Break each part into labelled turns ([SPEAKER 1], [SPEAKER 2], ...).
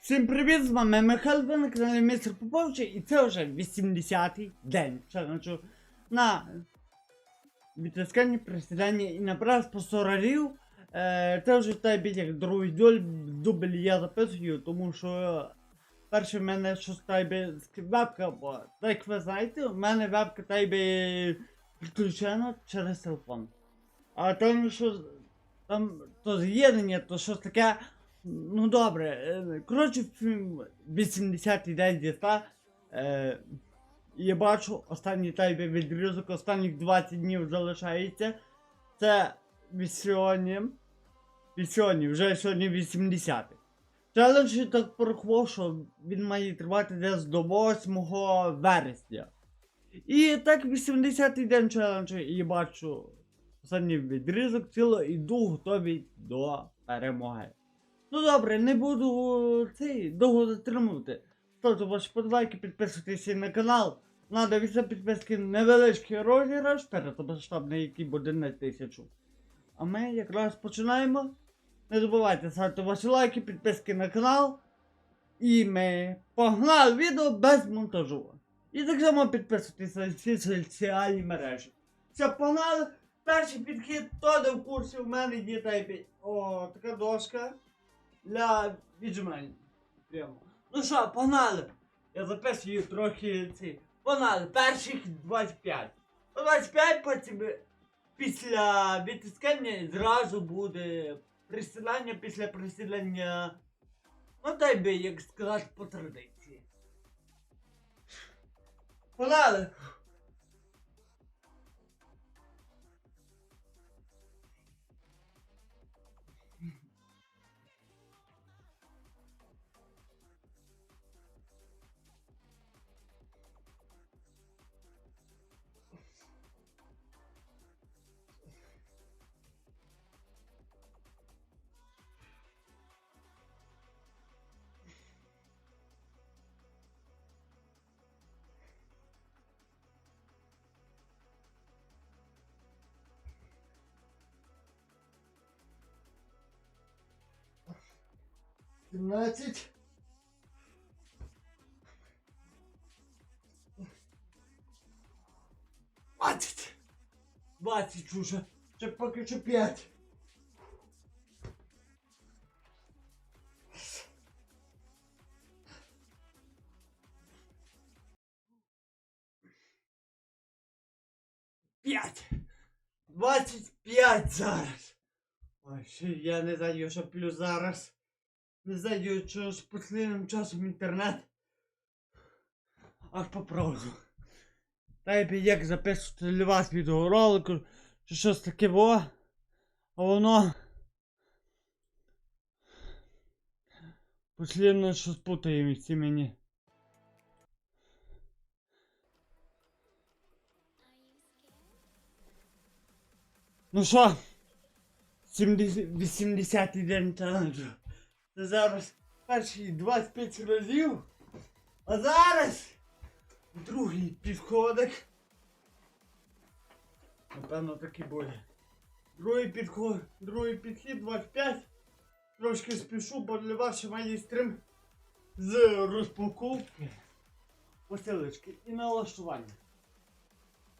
[SPEAKER 1] Всім привіт, з вами Михайло, ви на каналі Містер Поповича, і це вже 80-й день челенджу на відтискання, присідання і набрав по 40 рів. Е, це вже та як другий дубль, я записую, тому що перше в мене щось тайби вебка, бо як ви знаєте, у мене вебка тайби підключена через телефон. А там що там то з'єднання, то щось таке. Ну добре. е, Коротше, фільм 80-й день діста. Е, я бачу останній тайбі відрізок, останніх 20 днів залишається. Це сьогодні. Сьогодні, вже сьогодні 80. Челендж так порахував, що він має тривати десь до 8 вересня. І так 80-й день челенджу я бачу останній відрізок ціло іду готовий до перемоги. Ну добре, не буду цей довго затримувати. Ставте ваші подобайки, підписуйтесь на канал. Надо від підписки невеличкий розіграш перед масштабний, який буде на тисячу. А ми якраз починаємо. Не забувайте ставити ваші лайки, підписки на канал. І ми погнали відео без монтажу. І так само підписуйтесь на всі соціальні мережі. Все, погнали! Перший підхід, хто не в курсі, у мене є тайпі. О, така дошка для віджимань. Прямо. Ну що, погнали! Я записую трохи ці. Погнали, перших 25. 25 потім після відтискання зразу буде присідання після присідання. Ну дай би, як сказати, по традиції. Погнали! Двадцять. Двадцять. Двадцять уже. Ще поки що п'ять. П'ять. П'ять зараз. Ой, ще я не знаю, що плюс зараз. Не знаю, що з послідним часом інтернет. Аж по правду. Та як записувати для вас відеоролику, чи щось таке во. А воно. Послідно щось путає місці мені. Ну що? 70 80-й день челенджу. Зараз перші 25 разів. А зараз другий підходик. Напевно так і буде. Другий підход, другий підхід 25. Трошки спішу, бо для вас ще має стрим з розпаковки посилочки і налаштування.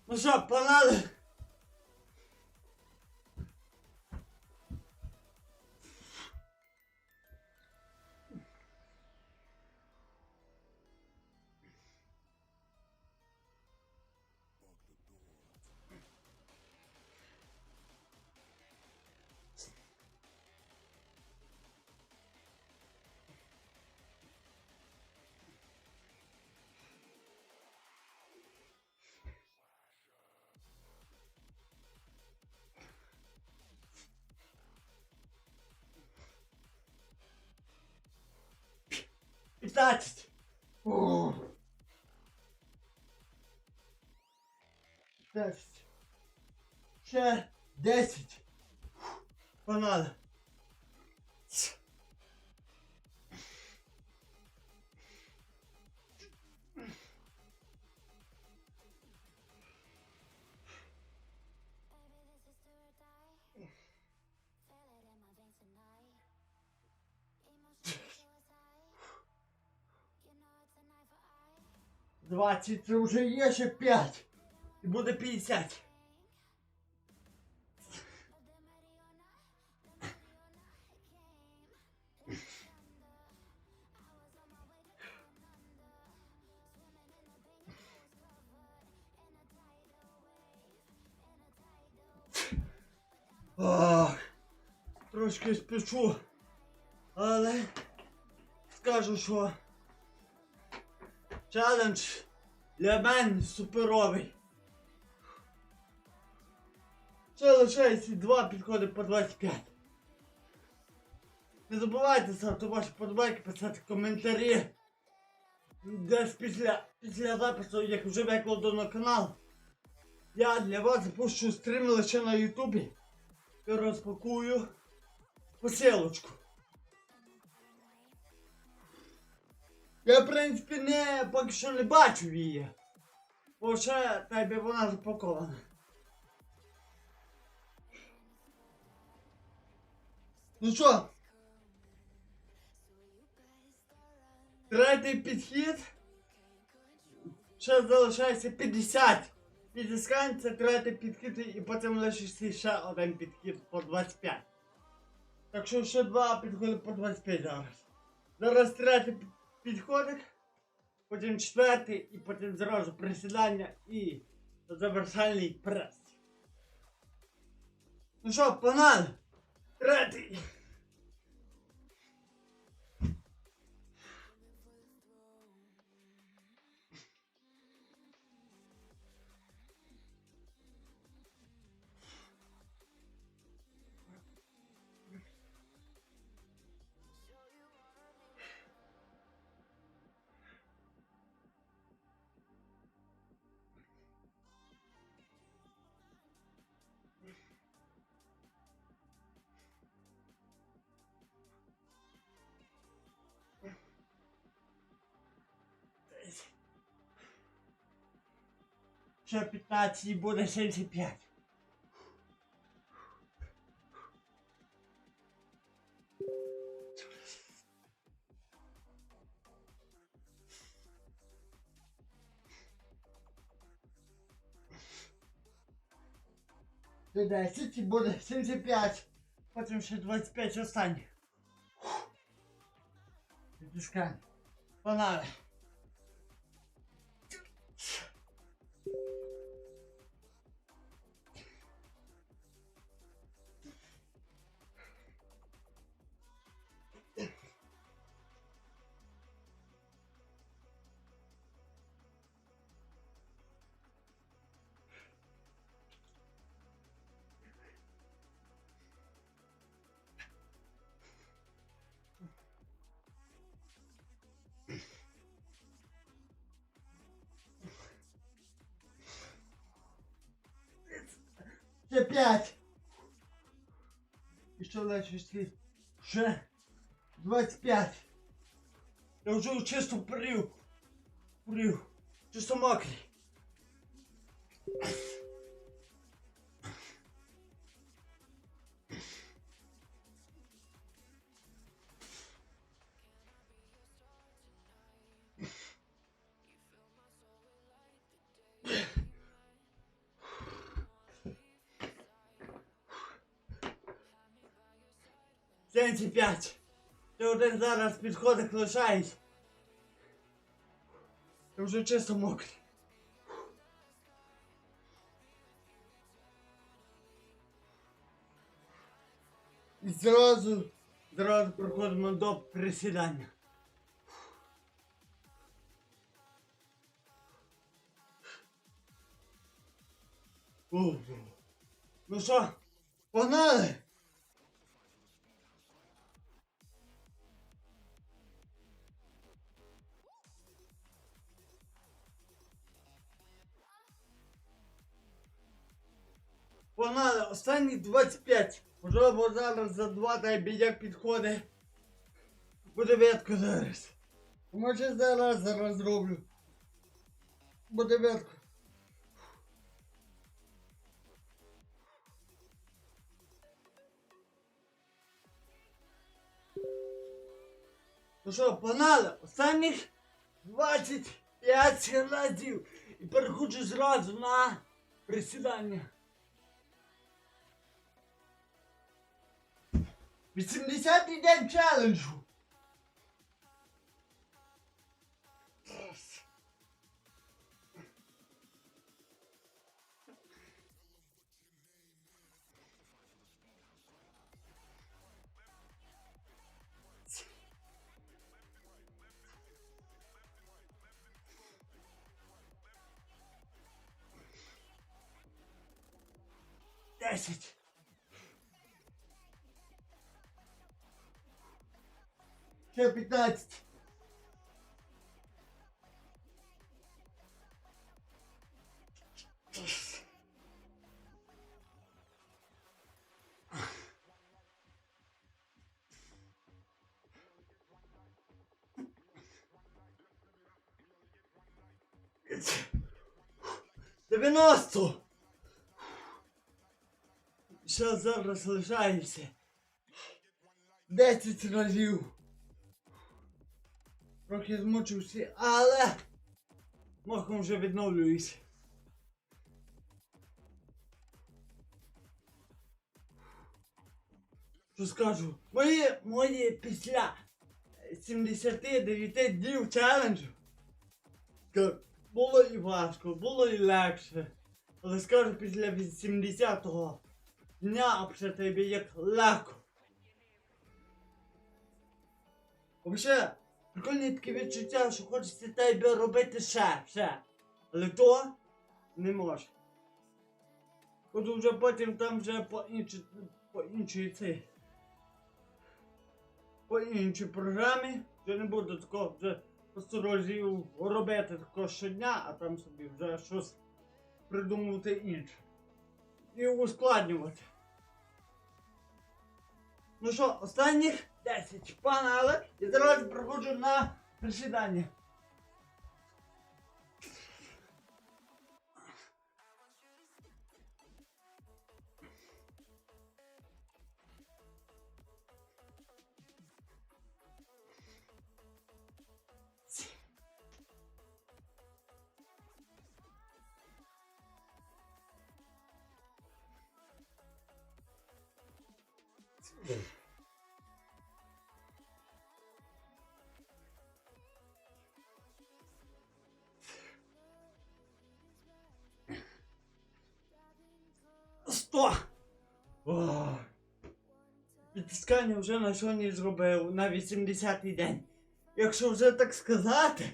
[SPEAKER 1] Ну що, панали? Пятнадцать. О. Пятнадцать. Ще десять. Погнали. 20, це вже є ще 5. І буде 50. Ох, трошки спішу, але скажу, що челендж для мене суперовий. Ще лишається два підходи по 25. Не забувайте ставити ваші подобайки, писати коментарі. Десь після, після запису, як вже викладу на канал, я для вас запущу стрім лише на Ютубі і розпакую посилочку. Я, в принципі, не поки що не бачу її. Бо ще тебе вона запакована. Ну що? Третій підхід. Ще залишається 50. Підіскань це третій підхід і потім лишиться ще один підхід по 25. Так що ще два підходи по 25 зараз. Зараз третій пі- підходик, потім четвертий і потім зразу присідання і завершальний прес. Ну що, погнали? Третій. Ще 15 і буде 75. До 10 і буде 75. Потім ще 25 останніх. Відпускаємо. Погнали. Ще 5. І що далі слід? Ще 25. Я вже чисто прив. Прив. Чисто мокрий. Сенсі 5. Ти один зараз підходить лишаєш. Ти вже чисто мокрий. І зразу, зразу проходимо до присідання. Ну що, погнали? Погнали, останні 25. Можливо, зараз за два дай бідяк підходить. Буде ветко зараз. Може зараз зараз зроблю. Буде ветко. Ну що, погнали, останніх 20 5 разів і переходжу зразу на присідання. 80-й день челенджу. Раз. Десять. Ще п'ятнадцять. Дев'яносто. Ще зараз лишається. Десять разів. Трохи змучився, але махом вже відновлююсь. Що скажу? Мої, мої після 79 днів челенджу. Було і важко, було і легше. Але скажу після 80-го дня вже тобі як легко. Взагалі, прикольні такі відчуття, що хочеться тебе робити ще, ще. Але то не може. От вже потім там вже по іншій, по іншій цій. По іншій програмі вже не буду такого вже посторожів робити такого щодня, а там собі вже щось придумувати інше. І ускладнювати. Ну що, останніх 10 панали і зараз проходжу на присідання. Сто! О! Підтискання вже на сьогодні зробив на 80-й день. Якщо вже так сказати,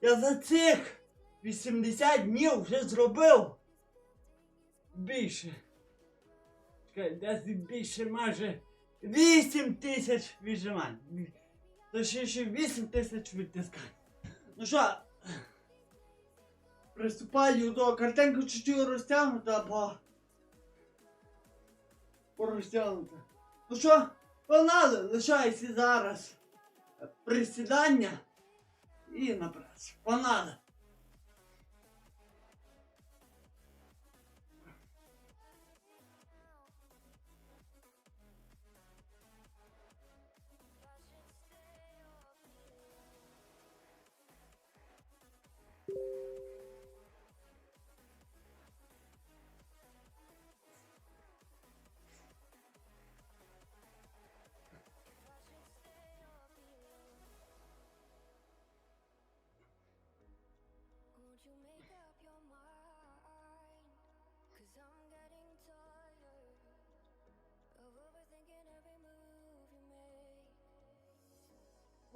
[SPEAKER 1] я за цих 80 днів вже зробив більше. Чекай, десь більше майже 8 тисяч віджимань. Точніше 8 тисяч відтискань. Ну що, приступаю до картинки чуть-чуть розтягнута, бо порозтягнута. Ну що, погнали, лишайся зараз. Присідання і на працю. Погнали.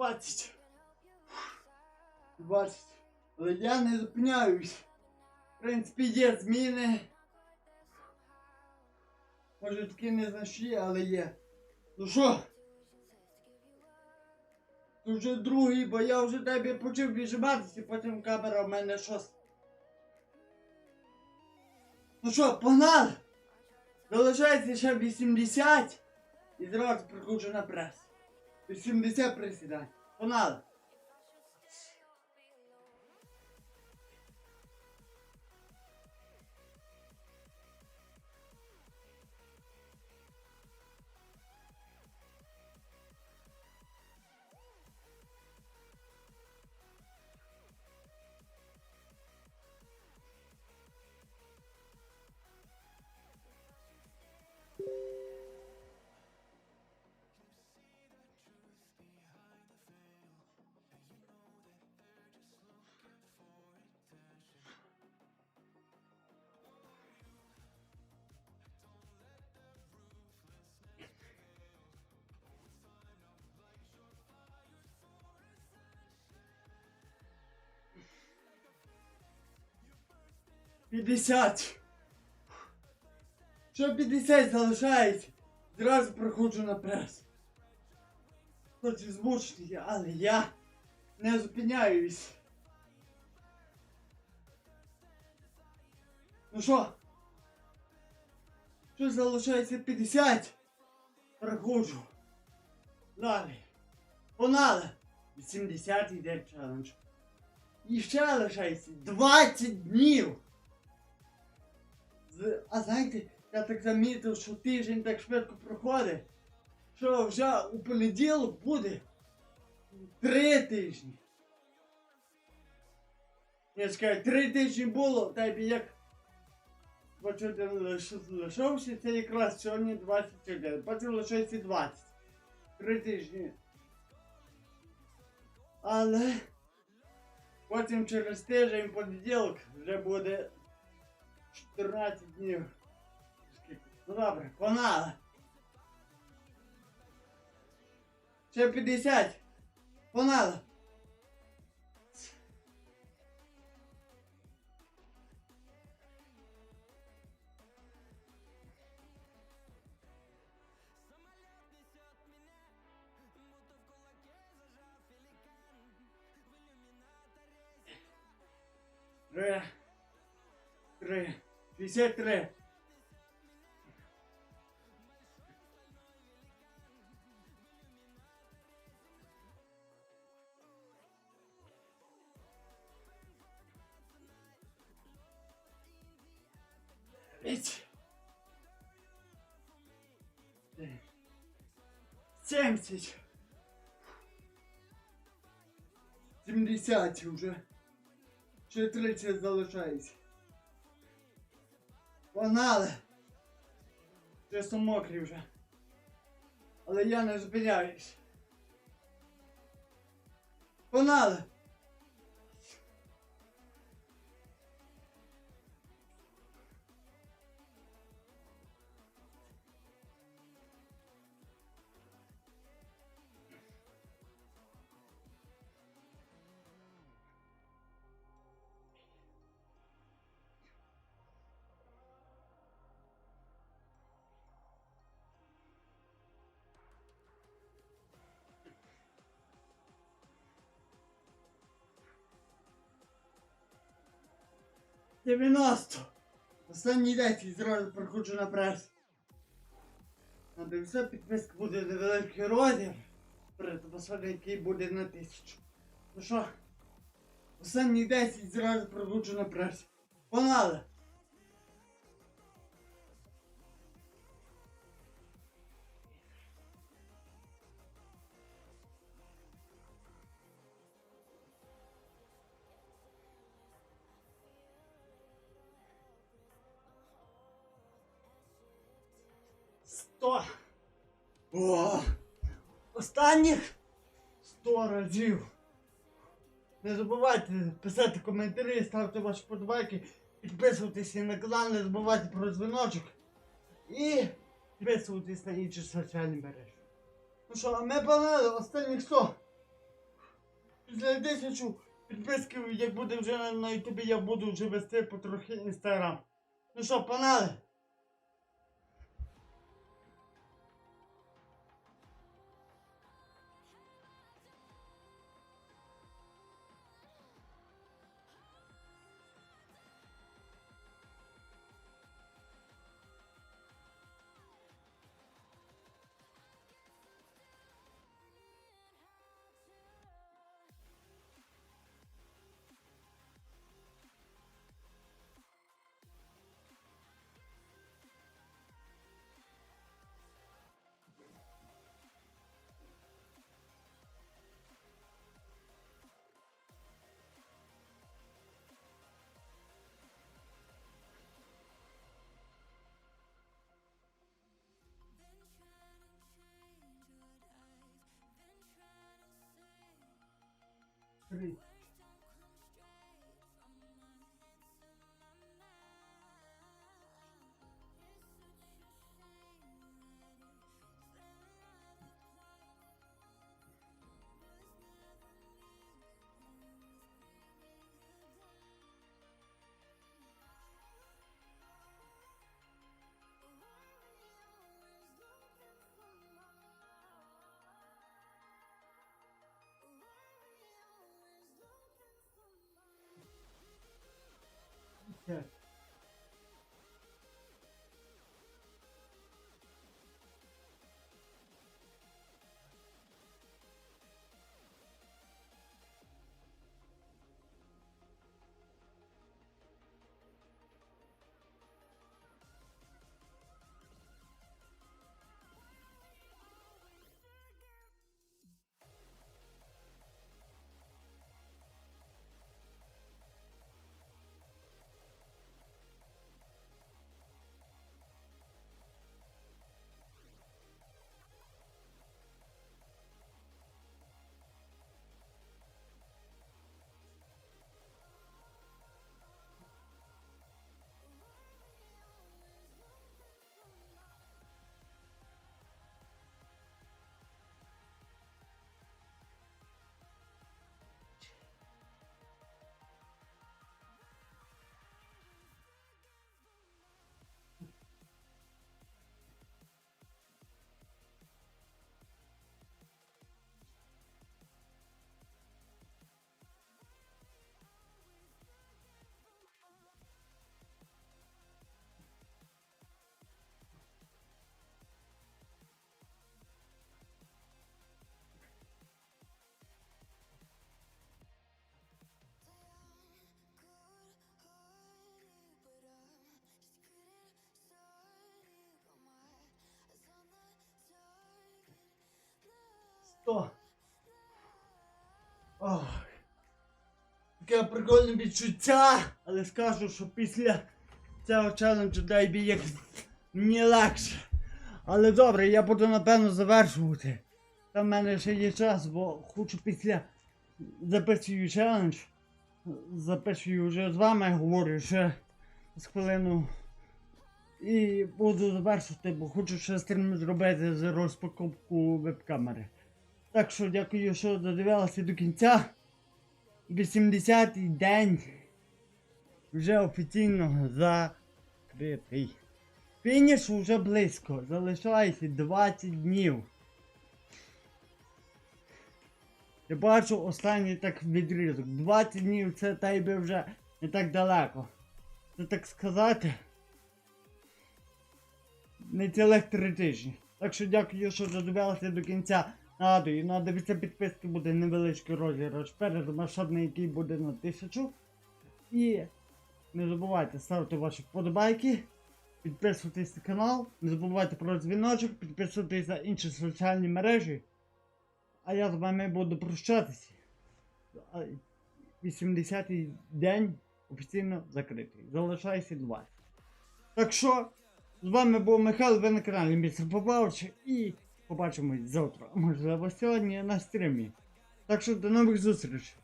[SPEAKER 1] 20.
[SPEAKER 2] Can help you decide.
[SPEAKER 1] 20. Але я не зупиняюсь. В принципі, є зміни. Може такі незначні, але є. Ну що? Це вже другий, бо я вже тебе почав віджиматися, потім камера в мене щось. Ну що, погнали? Залишається ще 80 і зразу приходжу на прес. 80 присідань. Погнали. 50. Що 50 залишається? Зразу приходжу на прес. Хоч і змучений, але я не зупиняюсь. Ну що? Що залишається 50? Приходжу. Далі. Погнали. 80-й день челендж. І ще лишається 20 днів. А знаєте, я так замітив, що тиждень так швидко проходить, що вже у понеділок буде три тижні. Я чекаю, три тижні було, та й як бачу, один лиш- лишився, це якраз сьогодні 21, потім лишається 20. Три тижні. Але потім через тиждень понеділок вже буде 14 днів. Ну добре, погнали. Ще 50. Погнали. Три. Три. 53. Дев'ять. Дев'ять. Сімдесят. Сімдесят вже. Ще 30 залишається. Погнали! Чисто мокрі вже. Але я не зупиняюсь. Погнали! Дев'яносто! Останній день і зразу приходжу на прес. На все підписка буде невеликий розмір. Перед який буде на тисячу. Ну що? Останній 10 зразу приходжу на прес. Погнали! Сто. О! Останніх сто разів. Не забувайте писати коментарі, ставте ваші подобайки, підписуватися на канал, не забувайте про дзвіночок. І підписуватись на інші соціальні мережі. Ну що, а ми погнали останніх 100. Після тисячу підписків, як буде вже на, ютубі, я буду вже вести потрохи інстаграм. Ну що, погнали? Три. Yeah. Сто. Ох. Таке прикольне відчуття, але скажу, що після цього челенджу дай бі як мені легше. Але добре, я буду напевно завершувати. Там в мене ще є час, бо хочу після записую челендж. Записую вже з вами, говорю ще з хвилину. І буду завершувати, бо хочу ще стрім зробити з розпаковку веб-камери. Так що дякую, що додивилися до кінця. 80-й день вже офіційно закритий. Фініш вже близько. Залишається 20 днів. Я бачу останній так відрізок. 20 днів це та й би вже не так далеко. Це так сказати. Не цілих три тижні. Так що дякую, що додивилися до кінця. Нагадую, на дивіться підписки буде невеличкий розіграш перед масштабний, який буде на тисячу. І не забувайте ставити ваші вподобайки, підписуватись на канал, не забувайте про дзвіночок, підписуватись на інші соціальні мережі. А я з вами буду прощатися. 80-й день офіційно закритий. Залишайся 20. Так що, з вами був Михайло, ви на каналі Містер Попавич і побачимось завтра. Можливо, сьогодні на стрімі. Так що до нових зустрічей.